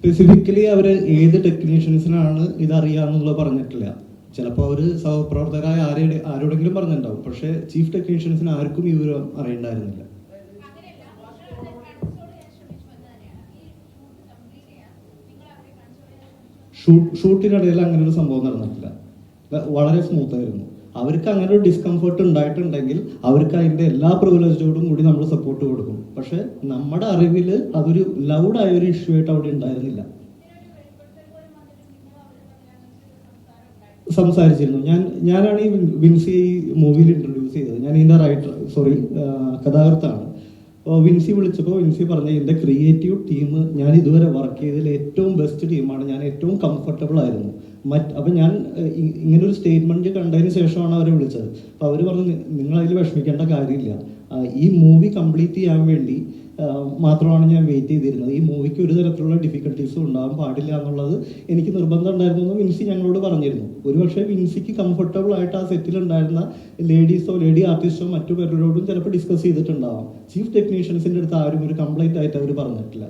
Specifically അവർ ഏത് ടെക്നീഷ്യൻസിനാണ് ഇത് അറിയാന്നുള്ളത് പറഞ്ഞിട്ടില്ല. ചിലപ്പോൾ അവർ സഹപ്രവർത്തകരായ ആരെ ആരോടെങ്കിലും പറഞ്ഞിട്ടുണ്ടാവും. പക്ഷേ ചീഫ് ടെക്നീഷ്യൻസിന് ആർക്കും ഈ വിവരം അറിയണ്ടായിരുന്നില്ല. ഷൂട്ടിനിടയിൽ അങ്ങനെ ഒരു സംഭവം നടന്നിട്ടില്ല. വളരെ സ്മൂത്ത് ആയിരുന്നു. അവർക്ക് അങ്ങനെ ഒരു ഡിസ്കംഫർട്ട് ഉണ്ടായിട്ടുണ്ടെങ്കിൽ അവർക്ക് അതിന്റെ എല്ലാ പ്രിവിലേജോടും കൂടി നമ്മൾ സപ്പോർട്ട് കൊടുക്കും. പക്ഷെ നമ്മുടെ അറിവിൽ അതൊരു ലൗഡായ ഒരു ഇഷ്യൂ ആയിട്ട് അവിടെ ഉണ്ടായിരുന്നില്ല. സംസാരിച്ചിരുന്നു. ഞാൻ ഞാനാണ് ഈ വിൻസി മൂവിയിൽ ഇൻട്രൊഡ്യൂസ് ചെയ്തത്. ഞാൻ ഇതിന്റെ റൈറ്റർ സോറി കഥാകൃത്താണ്. വിൻസി വിളിച്ചപ്പോൾ വിൻസി പറഞ്ഞ എന്റെ ക്രിയേറ്റീവ് ടീം ഞാൻ ഇതുവരെ വർക്ക് ചെയ്തതിൽ ഏറ്റവും ബെസ്റ്റ് ടീമാണ് ഞാൻ ഏറ്റവും കംഫർട്ടബിൾ ആയിരുന്നു. മറ്റ് അപ്പം ഞാൻ ഇങ്ങനെ ഒരു സ്റ്റേറ്റ്മെന്റ് കണ്ടതിന് ശേഷമാണ് അവരെ വിളിച്ചത്. അപ്പോൾ അവർ പറഞ്ഞു നിങ്ങൾ അതിൽ വിഷമിക്കേണ്ട കാര്യമില്ല. ഈ മൂവി കംപ്ലീറ്റ് ചെയ്യാൻ വേണ്ടി മാത്രമാണ് ഞാൻ വെയിറ്റ് ചെയ്തിരുന്നത്. ഈ മൂവിക്ക് ഒരു തരത്തിലുള്ള ഡിഫിക്കൽട്ടീസും ഉണ്ടാകാൻ പാടില്ല എന്നുള്ളത് എനിക്ക് നിർബന്ധം ഉണ്ടായിരുന്നു വിൻസി ഞങ്ങളോട് പറഞ്ഞിരുന്നു. ഒരുപക്ഷെ വിൻസിക്ക് കംഫർട്ടബിൾ ആയിട്ട് ആ സെറ്റിൽ ഉണ്ടായിരുന്ന ലേഡീസോ ലേഡി ആർട്ടിസ്റ്റോ മറ്റു പേരോടും ചിലപ്പോൾ ഡിസ്കസ് ചെയ്തിട്ടുണ്ടാവാം. ചീഫ് ടെക്നീഷ്യൻസിന്റെ അടുത്ത് ആരും ഒരു കംപ്ലൈന്റ് ആയിട്ട് അവർ പറഞ്ഞിട്ടില്ല.